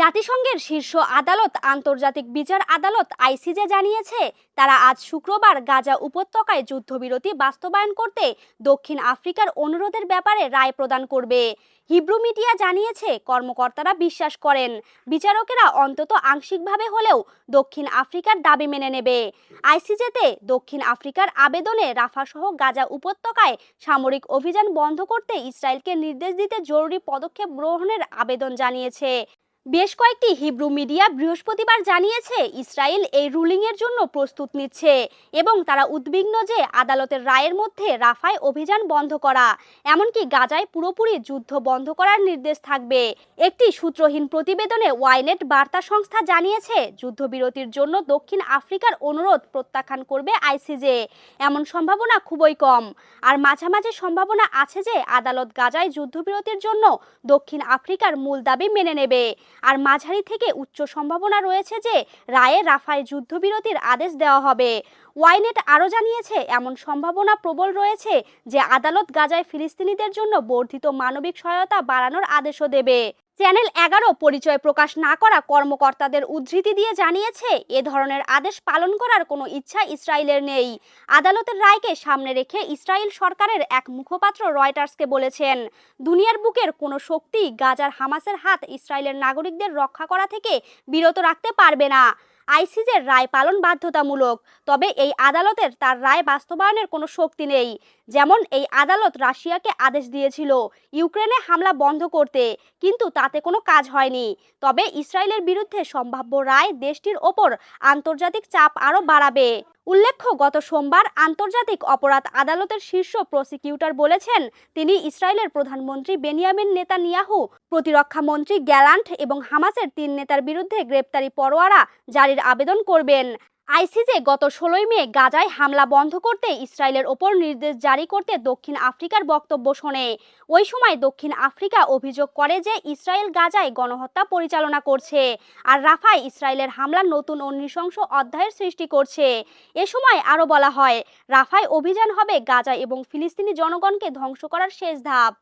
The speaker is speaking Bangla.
জাতিসংঘের শীর্ষ আদালত, আন্তর্জাতিক বিচার আদালত, আইসিজে জানিয়েছে, তারা আজ শুক্রবার গাজা উপত্যকায় যুদ্ধবিরতি বাস্তবায়ন করতে দক্ষিণ আফ্রিকার অনুরোধের ব্যাপারে রায় প্রদান করবে। হিব্রু মিডিয়া জানিয়েছে, কর্মকর্তারা বিশ্বাস করেন, বিচারকেরা অন্তত আংশিকভাবে হলেও দক্ষিণ আফ্রিকার দাবি মেনে নেবে। আইসিজেতে দক্ষিণ আফ্রিকার আবেদনে রাফাসহ গাজা উপত্যকায় সামরিক অভিযান বন্ধ করতে ইসরায়েলকে নির্দেশ দিতে জরুরি পদক্ষেপ গ্রহণের আবেদন জানিয়েছে। বেশ কয়েকটি হিব্রু মিডিয়া বৃহস্পতিবার জানিয়েছে ইসরায়েল এই রুলিংয়ের জন্য প্রস্তুত নিচ্ছে এবং তারা উদ্বিগ্ন যে আদালতের রায়ের মধ্যে রাফায় অভিযান বন্ধ করা, এমনকি গাজায় পুরোপুরি যুদ্ধ বন্ধ করার নির্দেশ থাকবে। একটি সূত্রহীন প্রতিবেদনে ওয়াইনেট বার্তা সংস্থা জানিয়েছে, যুদ্ধবিরতির জন্য দক্ষিণ আফ্রিকার অনুরোধ প্রত্যাখ্যান করবে আইসিজে। এমন সম্ভাবনা খুবই কম। আর মাঝামাঝি সম্ভাবনা আছে যে আদালত গাজায় যুদ্ধবিরতির জন্য দক্ষিণ আফ্রিকার মূল দাবি মেনে নেবে। আর মাঝারি থেকে উচ্চ সম্ভাবনা রয়েছে যে রায়ে রাফায় যুদ্ধবিরতির আদেশ দেওয়া হবে। ওয়াইনেট আরও জানিয়েছে, এমন সম্ভাবনা প্রবল রয়েছে যে আদালত গাজায় ফিলিস্তিনিদের জন্য বর্ধিত মানবিক সহায়তা বাড়ানোর আদেশও দেবে। চ্যানেল এগারো, পরিচয় প্রকাশ না করা কর্মকর্তাদের উদ্ধৃতি দিয়ে জানিয়েছে, এ ধরনের আদেশ পালন করার কোনো ইচ্ছা ইসরায়েলের নেই। আদালতের রায়কে সামনে রেখে ইসরায়েল সরকারের এক মুখপাত্র রয়টার্সকে বলেছেন, দুনিয়ার বুকের কোনো শক্তি গাজার হামাসের হাত ইসরায়েলের নাগরিকদের রক্ষা করা থেকে বিরত রাখতে পারবে না। আইসিজের রায় পালন বাধ্যতামূলক, তবে এই আদালতের তার রায় বাস্তবায়নের কোনো শক্তি নেই। যেমন এই আদালত রাশিয়াকে আদেশ দিয়েছিল ইউক্রেনে হামলা বন্ধ করতে, কিন্তু তাতে কোনো কাজ হয়নি। তবে ইসরায়েলের বিরুদ্ধে সম্ভাব্য রায় দেশটির ওপর আন্তর্জাতিক চাপ আরও বাড়াবে। উল্লেখ্য, গত সোমবার আন্তর্জাতিক অপরাধ আদালতের শীর্ষ প্রসিকিউটর বলেছেন, তিনি ইসরায়েলের প্রধানমন্ত্রী বেনিয়ামিন নেতানিয়াহু, প্রতিরক্ষা মন্ত্রী গ্যালান্ট এবং হামাসের তিন নেতার বিরুদ্ধে গ্রেপ্তারি পরোয়ারা জারির আবেদন করবেন। আইসিজে গত ষোলোই মে গাজায় হামলা বন্ধ করতে ইসরায়েলের ওপর নির্দেশ জারি করতে দক্ষিণ আফ্রিকার বক্তব্য শোনে। ওই সময় দক্ষিণ আফ্রিকা অভিযোগ করে যে ইসরায়েল গাজায় গণহত্যা পরিচালনা করছে আর রাফায় ইসরায়েলের হামলা নতুন ও নৃশংস অধ্যায়ের সৃষ্টি করছে। এ সময় আরও বলা হয়, রাফায় অভিযান হবে গাজা এবং ফিলিস্তিনি জনগণকে ধ্বংস করার শেষ ধাপ।